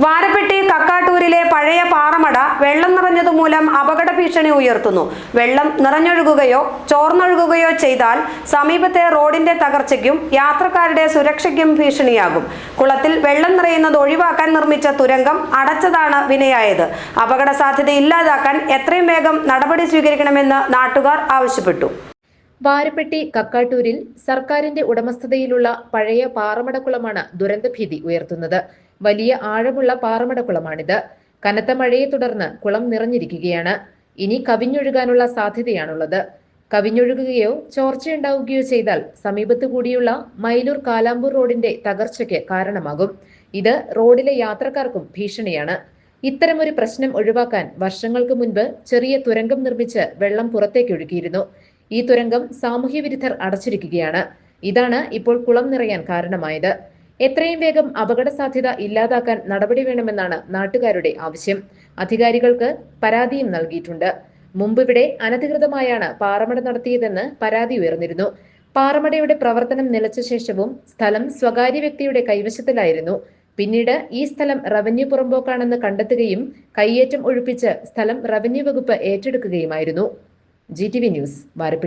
വാരപ്പെട്ടി കക്കാട്ടൂരിലെ പഴയ പാറമട വെള്ളം നിറഞ്ഞതുമൂലം അപകട ഭീഷണി ഉയർത്തുന്നു. വെള്ളം നിറഞ്ഞൊഴുകുകയോ ചോർന്നൊഴുകുകയോ ചെയ്താൽ സമീപത്തെ റോഡിന്റെ തകർച്ചയ്ക്കും യാത്രക്കാരുടെ സുരക്ഷയ്ക്കും ഭീഷണിയാകും. കുളത്തിൽ വെള്ളം നിറയുന്നത് ഒഴിവാക്കാൻ നിർമ്മിച്ച തുരങ്കം അടച്ചതാണ് വിനയായത്. അപകട സാധ്യത ഇല്ലാതാക്കാൻ എത്രയും വേഗം നടപടി സ്വീകരിക്കണമെന്ന് നാട്ടുകാർ ആവശ്യപ്പെട്ടു. വാരപ്പെട്ടി കക്കാട്ടൂരിൽ സർക്കാരിന്റെ ഉടമസ്ഥതയിലുള്ള പഴയ പാറമടക്കുളമാണ് ദുരന്തഭീതി ഉയർത്തുന്നത്. വലിയ ആഴമുള്ള പാറമട കുളമാണിത് കനത്ത മഴയെ തുടർന്ന് കുളം നിറഞ്ഞിരിക്കുകയാണ്. ഇനി കവിഞ്ഞൊഴുകാനുള്ള സാധ്യതയാണുള്ളത്. കവിഞ്ഞൊഴുകുകയോ ചോർച്ചയുണ്ടാവുകയോ ചെയ്താൽ സമീപത്തു കൂടിയുള്ള മൈലൂർ കാലാമ്പൂർ റോഡിന്റെ തകർച്ചയ്ക്ക് കാരണമാകും. ഇത് റോഡിലെ യാത്രക്കാർക്കും ഭീഷണിയാണ്. ഇത്തരമൊരു പ്രശ്നം ഒഴിവാക്കാൻ വർഷങ്ങൾക്ക് മുൻപ് ചെറിയ തുരങ്കം നിർമ്മിച്ച് വെള്ളം പുറത്തേക്ക് ഒഴുകിയിരുന്നു ഈ തുരങ്കം സാമൂഹ്യ വിരുദ്ധർ അടച്ചിരിക്കുകയാണ്. ഇതാണ് ഇപ്പോൾ കുളം നിറയാൻ കാരണമായത്. എത്രയും വേഗം അപകട സാധ്യത ഇല്ലാതാക്കാൻ നടപടി വേണമെന്നാണ് നാട്ടുകാരുടെ ആവശ്യം. അധികാരികൾക്ക് പരാതിയും നൽകിയിട്ടുണ്ട്. മുമ്പ് ഇവിടെ അനധികൃതമായാണ് പാറമട നടത്തിയതെന്ന് പരാതി ഉയർന്നിരുന്നു. പാറമടയുടെ പ്രവർത്തനം നിലച്ച ശേഷവും സ്ഥലം സ്വകാര്യ വ്യക്തിയുടെ കൈവശത്തിലായിരുന്നു. പിന്നീട് ഈ സ്ഥലം റവന്യൂ പുറമ്പോക്കാണെന്ന് കണ്ടെത്തുകയും കയ്യേറ്റം ഒഴിപ്പിച്ച് സ്ഥലം റവന്യൂ വകുപ്പ് ഏറ്റെടുക്കുകയുമായിരുന്നു. G T V news Varappally.